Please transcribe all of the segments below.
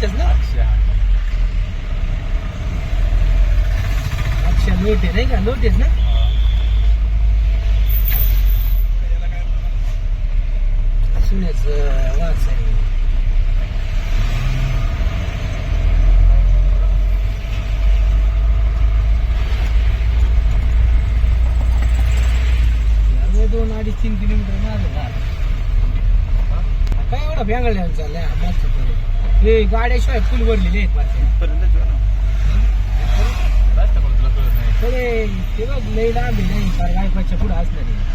अक्षयच ना? अच्छा. अक्षय लोटे नाही का? लोटेच ना? सुनेच वाच आहे. दोन अडीच तीन किलोमीटर मागे काय एवढा बेंगळ्या चाललाय मस्त हे गाड्याशिवाय फुल भरलेले आहेत अरे ते बघ लई लांब आहे नाही गायपाच्या पुढे असणार आहे.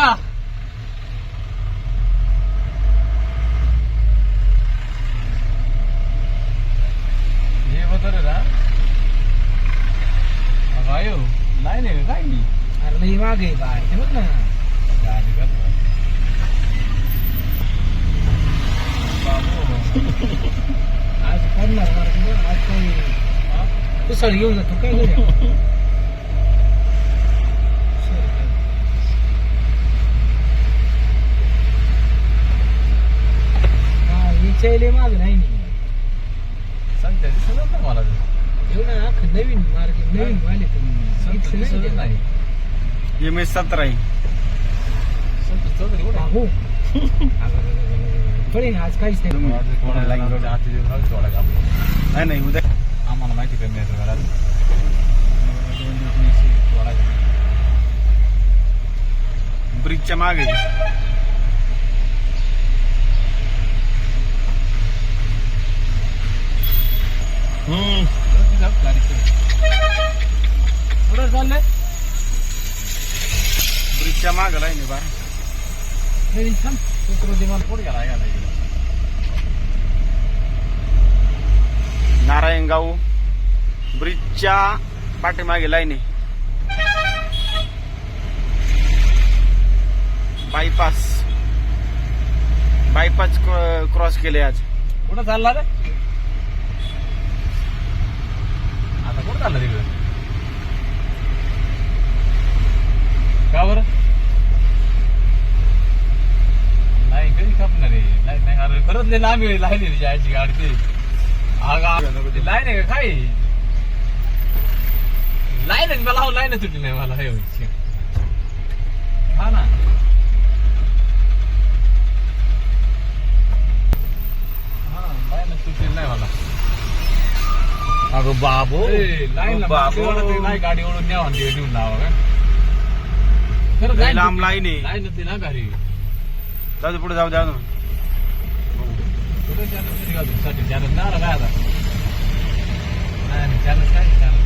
का? हे बतर ना लाईन आहे का काय अरे लई मागे बाहेर ते बघ ना गाडी कर आज बघ, आज काही हा? उसळ घेऊन जातो काय हा विचारले माग नाही मी. सांगते दिसत ना मला ते. अख्खं नवीन मार्केट नवीन वाले संत तुम्ही दिसतच नाही एम एस सतरा आहे संत चौधरी कुठे? आहे? आज काहीच नाही. आज कोणाला लाईन लागलं, दिवस राहू का. नाही नाही उद्या आम्हाला माहिती कमी आहे दोन दिवस सोडायचं. ब्रिजच्या मागे चल तिथं गाडी चल. कुठं चाललंय ब्रिजच्या मागे लाईन आहे बा नारायण गाव गेला नारायणगाव ब्रिजच्या पाठीमागे लाईन. आहे बायपास बायपास क्रॉस केले आज. कुठं चालला रे आता कुठं चालला तिकडे. का बरं? नाही कधी खपणार आहे? नाही नाही अरे खरंच लय लांब आहे लाईन आहे जायची गाडी ते. आगा लाईन आहे का? काय? लाईन आहे मला लाईन तुटली नाही मला. हे हा ना हा लाईन तुटली नाही मला अगं बाबू। लाईन बाबू. नाही गाडी ओढून तिकडे नेऊन लावा का खरं लय लांब लाईन आहे. लाईन होती ना घरी. जाऊ पुढे जाऊ द्या कुठे चॅनलसाठी चॅनल काय आता? नाही चॅनल काय चॅनल